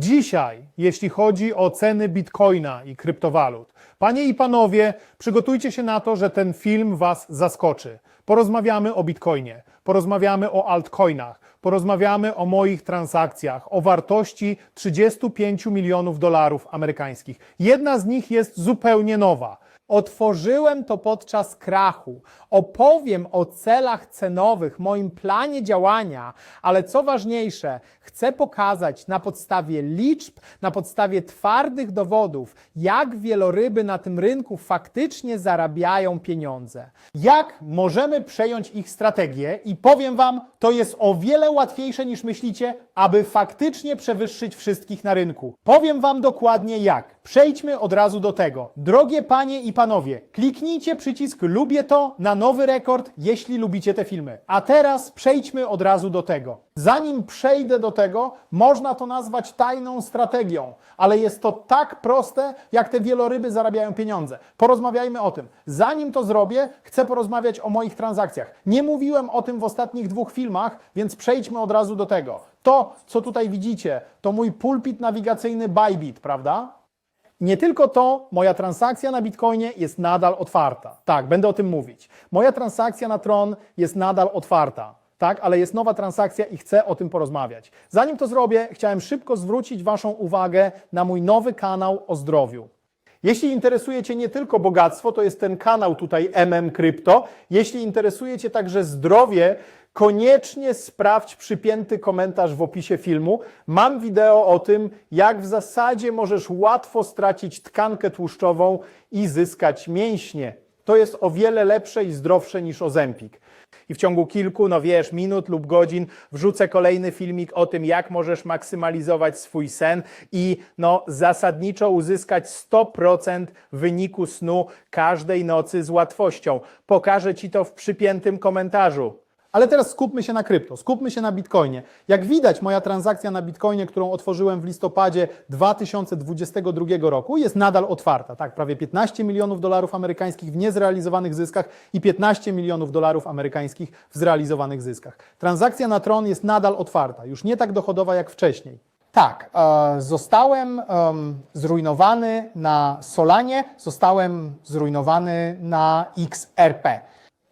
Dzisiaj, jeśli chodzi o ceny bitcoina i kryptowalut, panie i panowie, przygotujcie się na to, że ten film was zaskoczy. Porozmawiamy o bitcoinie, porozmawiamy o altcoinach, porozmawiamy o moich transakcjach, o wartości 35 milionów dolarów amerykańskich. Jedna z nich jest zupełnie nowa. Otworzyłem to podczas krachu. Opowiem o celach cenowych, moim planie działania, ale co ważniejsze, chcę pokazać na podstawie liczb, na podstawie twardych dowodów, jak wieloryby na tym rynku faktycznie zarabiają pieniądze. Jak możemy przejąć ich strategię i powiem Wam, to jest o wiele łatwiejsze niż myślicie, aby faktycznie przewyższyć wszystkich na rynku. Powiem Wam dokładnie jak. Przejdźmy od razu do tego. Drogie panie i panowie, kliknijcie przycisk lubię to na nowy rekord, jeśli lubicie te filmy. A teraz przejdźmy od razu do tego. Zanim przejdę do tego, można to nazwać tajną strategią, ale jest to tak proste, jak te wieloryby zarabiają pieniądze. Porozmawiajmy o tym. Zanim to zrobię, chcę porozmawiać o moich transakcjach. Nie mówiłem o tym w ostatnich dwóch filmach, więc przejdźmy od razu do tego. To, co tutaj widzicie, to mój pulpit nawigacyjny Bybit, prawda? Nie tylko to, moja transakcja na Bitcoinie jest nadal otwarta. Tak, będę o tym mówić. Moja transakcja na Tron jest nadal otwarta. Tak, ale jest nowa transakcja i chcę o tym porozmawiać. Zanim to zrobię, chciałem szybko zwrócić Waszą uwagę na mój nowy kanał o zdrowiu. Jeśli interesuje Cię nie tylko bogactwo, to jest ten kanał tutaj MM Crypto. Jeśli interesuje Cię także zdrowie, koniecznie sprawdź przypięty komentarz w opisie filmu. Mam wideo o tym, jak w zasadzie możesz łatwo stracić tkankę tłuszczową i zyskać mięśnie. To jest o wiele lepsze i zdrowsze niż Ozempik. I w ciągu kilku, no wiesz, minut lub godzin wrzucę kolejny filmik o tym, jak możesz maksymalizować swój sen i no zasadniczo uzyskać 100% wyniku snu każdej nocy z łatwością. Pokażę Ci to w przypiętym komentarzu. Ale teraz skupmy się na krypto, skupmy się na Bitcoinie. Jak widać, moja transakcja na Bitcoinie, którą otworzyłem w listopadzie 2022 roku, jest nadal otwarta. Tak, prawie 15 milionów dolarów amerykańskich w niezrealizowanych zyskach i 15 milionów dolarów amerykańskich w zrealizowanych zyskach. Transakcja na Tron jest nadal otwarta, już nie tak dochodowa jak wcześniej. Tak, e, zostałem em, zrujnowany na Solanie, zostałem zrujnowany na XRP.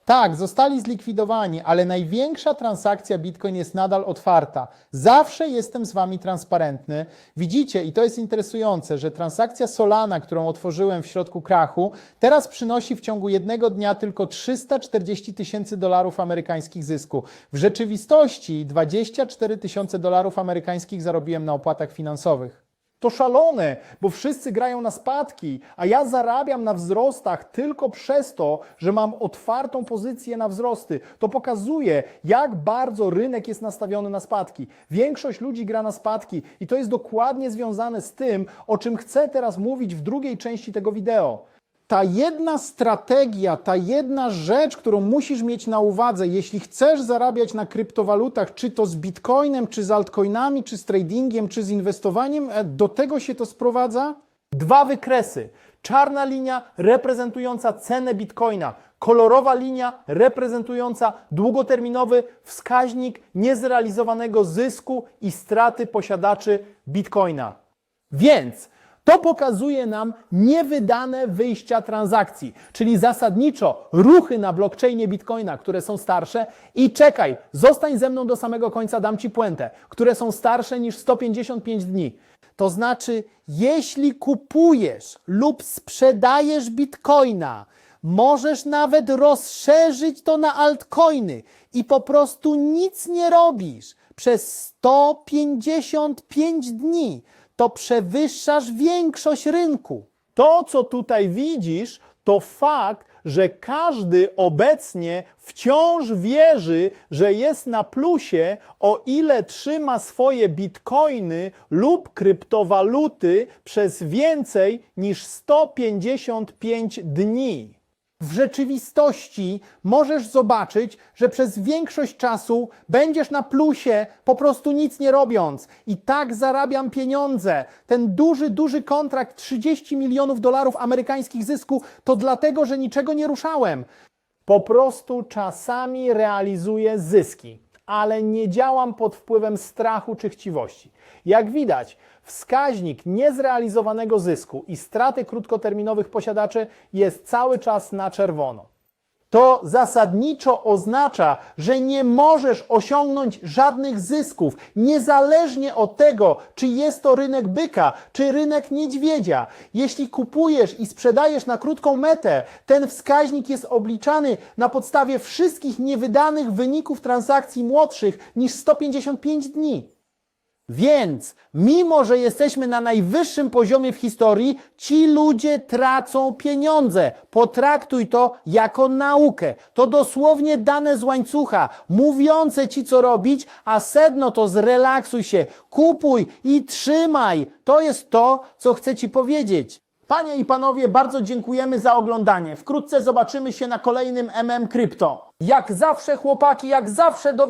Tak, zostali zlikwidowani, ale największa transakcja Bitcoin jest nadal otwarta. Zawsze jestem z Wami transparentny. Widzicie, i to jest interesujące, że transakcja Solana, którą otworzyłem w środku krachu, teraz przynosi w ciągu jednego dnia tylko 340 tysięcy dolarów amerykańskich zysku. W rzeczywistości 24 tysiące dolarów amerykańskich zarobiłem na opłatach finansowych. To szalone, bo wszyscy grają na spadki, a ja zarabiam na wzrostach tylko przez to, że mam otwartą pozycję na wzrosty. To pokazuje, jak bardzo rynek jest nastawiony na spadki. Większość ludzi gra na spadki i to jest dokładnie związane z tym, o czym chcę teraz mówić w drugiej części tego wideo. Ta jedna strategia, ta jedna rzecz, którą musisz mieć na uwadze, jeśli chcesz zarabiać na kryptowalutach, czy to z bitcoinem, czy z altcoinami, czy z tradingiem, czy z inwestowaniem, e, do tego się to sprowadza? Dwa wykresy. Czarna linia reprezentująca cenę bitcoina, kolorowa linia reprezentująca długoterminowy wskaźnik niezrealizowanego zysku i straty posiadaczy bitcoina. Więc to pokazuje nam niewydane wyjścia transakcji, czyli zasadniczo ruchy na blockchainie Bitcoina, które są starsze i czekaj, zostań ze mną do samego końca, dam Ci puentę, które są starsze niż 155 dni. To znaczy, jeśli kupujesz lub sprzedajesz Bitcoina, możesz nawet rozszerzyć to na altcoiny i po prostu nic nie robisz przez 155 dni to przewyższasz większość rynku. To, co tutaj widzisz, to fakt, że każdy obecnie wciąż wierzy, że jest na plusie, o ile trzyma swoje bitcoiny lub kryptowaluty przez więcej niż 155 dni. W rzeczywistości możesz zobaczyć, że przez większość czasu będziesz na plusie, po prostu nic nie robiąc. I tak zarabiam pieniądze. Ten duży, duży kontrakt 30 milionów dolarów amerykańskich zysku to dlatego, że niczego nie ruszałem. Po prostu czasami realizuję zyski. Ale nie działam pod wpływem strachu czy chciwości. Jak widać, wskaźnik niezrealizowanego zysku i straty krótkoterminowych posiadaczy jest cały czas na czerwono. To zasadniczo oznacza, że nie możesz osiągnąć żadnych zysków, niezależnie od tego, czy jest to rynek byka, czy rynek niedźwiedzia. Jeśli kupujesz i sprzedajesz na krótką metę, ten wskaźnik jest obliczany na podstawie wszystkich niewydanych wyników transakcji młodszych niż 155 dni. Więc, mimo że jesteśmy na najwyższym poziomie w historii, ci ludzie tracą pieniądze. Potraktuj to jako naukę. To dosłownie dane z łańcucha, mówiące ci co robić, a sedno to zrelaksuj się, kupuj i trzymaj. To jest to, co chcę ci powiedzieć. Panie i panowie, bardzo dziękujemy za oglądanie. Wkrótce zobaczymy się na kolejnym MM Crypto. Jak zawsze, chłopaki, jak zawsze do